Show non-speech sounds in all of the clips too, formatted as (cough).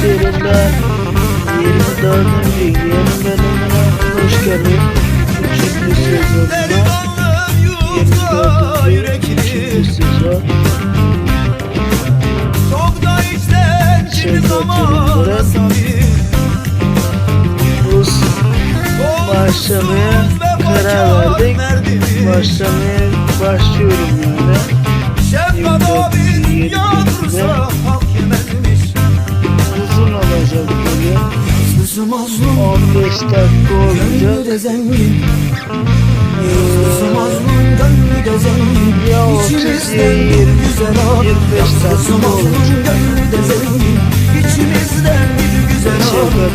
Seriler 24. yeni bölümüne hoş geldin. Üçüncü sezonuna Delikanlı yurtta 24. üçüncü yürekli sezon. Çok da içten kimi zaman tabii Bu başlamaya karar verdik. Başlamaya başlıyorum yani. Şefkat abin yağdırsa Sözü mazlum 15 dakika Gönlü olacak. de zengin Sözü mazlum Gönlü de zengin Ya otuz İçimizden ya bir yirmi- güzel ağ yirmi beş Sözü dakika mazlum olacak. Gönlü de zengin İçimizden bir güzel bölümü.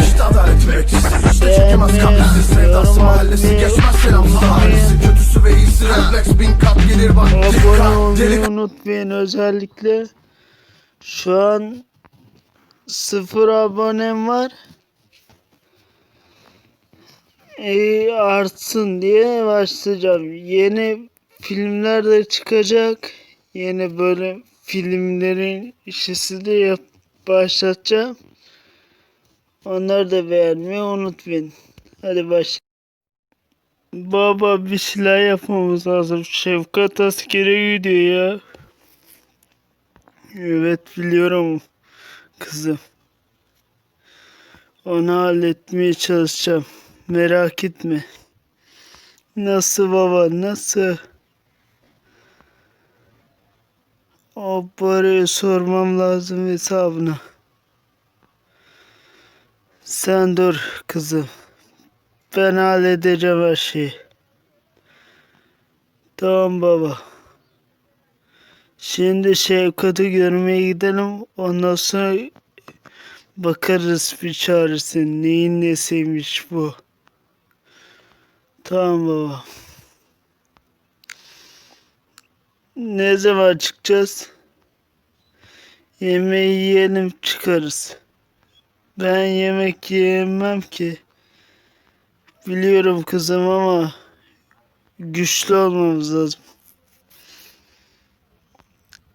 İşte adalet bekçisi İşte çekemez kaprisi Sevdası mahallesi. Geçmez selamsız ailesi Kötüsü ve iyisi. Refleks bin kat gelir bak. Abone olmayı unutmayın. Özellikle. Şu an sıfır abonem var. İyi artsın diye başlayacağım. Yeni filmler de çıkacak. Yeni böyle filmlerin işisi de yap başlatacağım. Onları da beğenmeyi unutmayın. Hadi baş. Baba bir şeyler yapmamız lazım. Şefkat askere gidiyor ya. Evet biliyorum kızım. Onu halletmeye çalışacağım. Merak etme. Nasıl baba nasıl? O parayı sormam lazım hesabına. Sen dur kızım. Ben halledeceğim her şeyi. Tamam baba. Şimdi Şevkat'ı görmeye gidelim. Ondan sonra bakarız bir çaresine. Neyin nesiymiş bu. Tamam baba. Ne zaman çıkacağız? Yemeği yiyelim çıkarız. Ben yemek yiyemem ki. Biliyorum kızım ama güçlü olmamız lazım.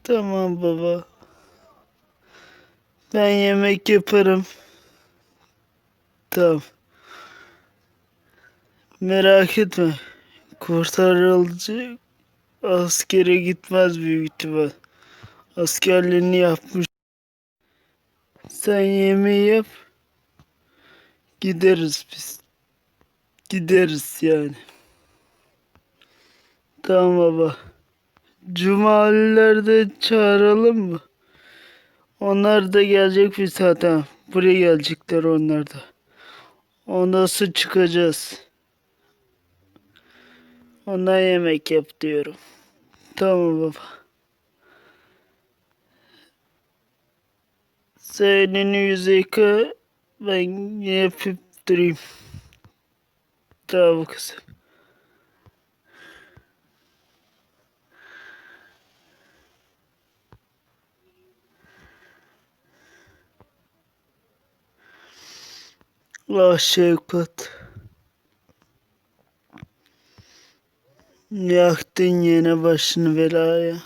Tamam baba. Ben yemek yaparım. Tamam. Merak etme. Kurtarılacak askere gitmez büyük ihtimal. Askerliğini yapmış. Sen yemeği yap. Gideriz biz. Gideriz yani. Tamam baba. Cumaliler de çağıralım mı? Onlar da gelecek bir zaten. Buraya gelecekler onlar da. Ondan sonra çıkacağız. Ondan yemek yap diyorum. Tamam baba. Senin yüzü yıka. Ben yapıp durayım. Tamam kızım. Ah Şevkat. Yaktın yine başını belaya.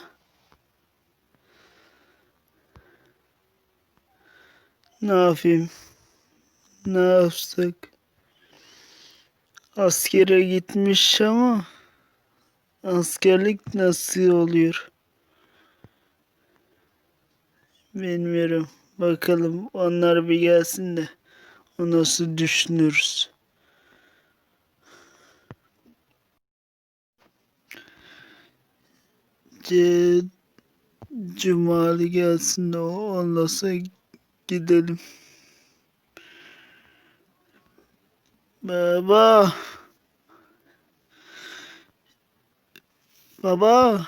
Ne yapayım? Ne yapsak? Askere gitmiş ama askerlik nasıl oluyor? Bilmiyorum. Bakalım onlar bir gelsin de nasıl düşünürüz. C Cumali gelsin de o olmasa gidelim. Baba. Baba.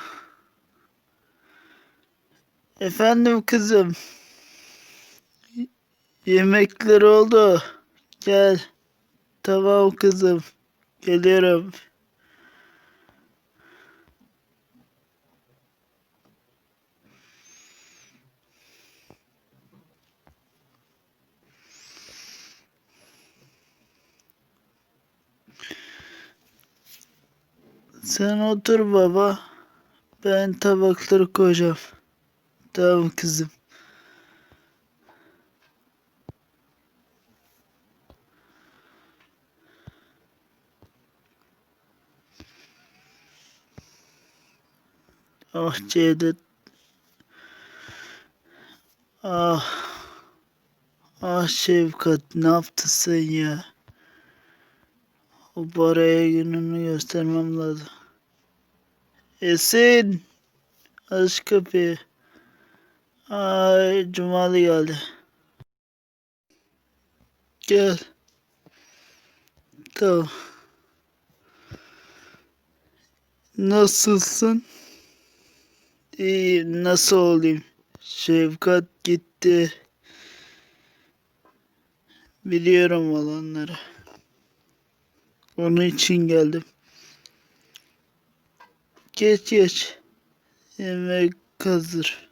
Efendim kızım. Yemekler oldu. Gel. Tamam kızım. Geliyorum. Sen otur baba. Ben tabakları koyacağım. Tamam kızım. Ah Cevdet. Ah. Ah Şevkat ne yaptın sen ya? O paraya gününü göstermem lazım. Esin. Aç kapıyı. Ay Cumali geldi. Gel. Tamam. Nasılsın? İyi, nasıl olayım? Şefkat gitti. Biliyorum olanları. Onun için geldim. Geç geç. Yemek hazır.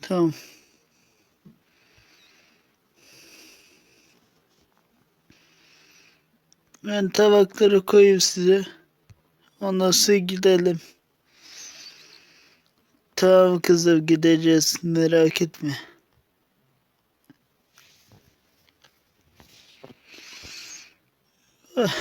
Tamam. Ben tabakları koyayım size. Ondan sonra gidelim. Tamam kızım gideceğiz merak etme. Ah.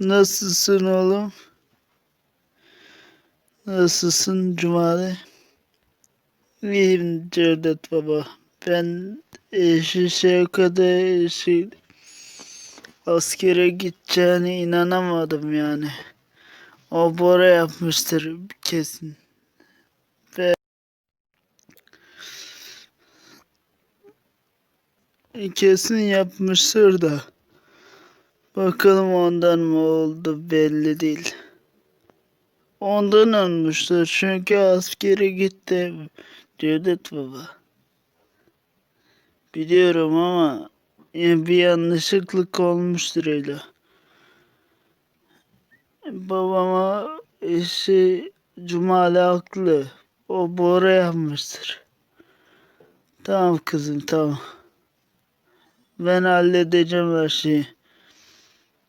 Nasılsın oğlum? Nasılsın Cumali? İyiyim Cevdet baba. Ben eşi Şevkat'e eşi askere gideceğine inanamadım yani. O Bora yapmıştır kesin. Ve kesin yapmıştır da. Bakalım ondan mı oldu belli değil. Ondan olmuştur çünkü askere gitti Cevdet baba. Biliyorum ama bir yanlışlıklık olmuştur öyle. Babama eşi Cumali haklı. O Bora yapmıştır. Tamam kızım tamam. Ben halledeceğim her şeyi.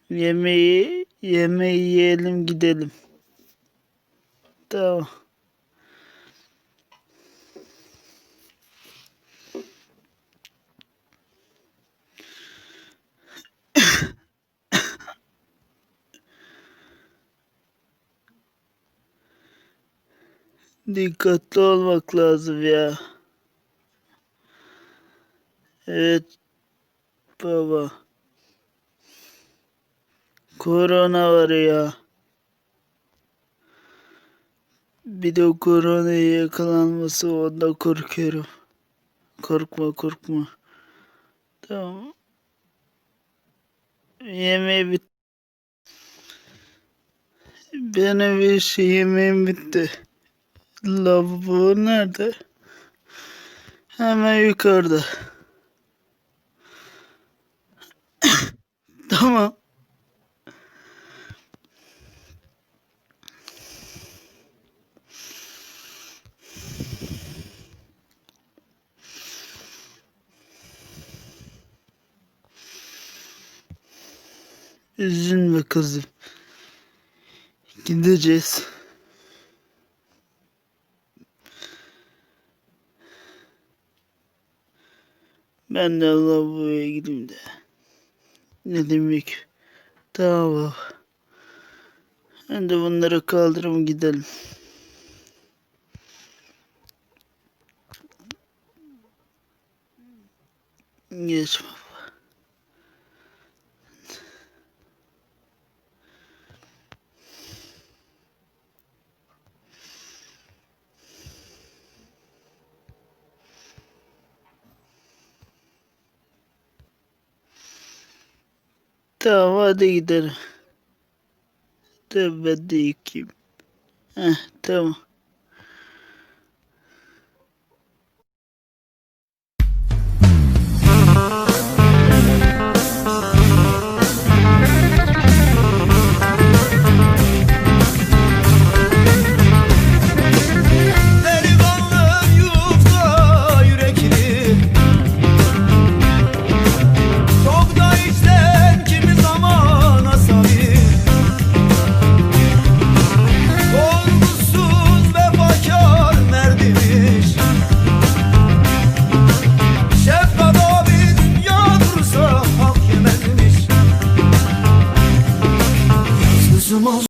Yemeği, yemeği yiyelim gidelim. Tamam. Dikkatli olmak lazım ya. Evet baba. Korona var ya. Bir de koronaya yakalanması onda korkuyorum. Korkma korkma. Tamam. Yemeği bit. Benim bir şey yemeğim bitti. Lavabo nerede? Hemen yukarıda. (coughs) tamam. Üzülme kızım. Gideceğiz. Ben de lavaboya gideyim de. Ne demek? Tamam. Ben de bunları kaldırım gidelim. Geç. Tamam hadi gidelim. Tabii ben de yıkayayım. Heh, tamam.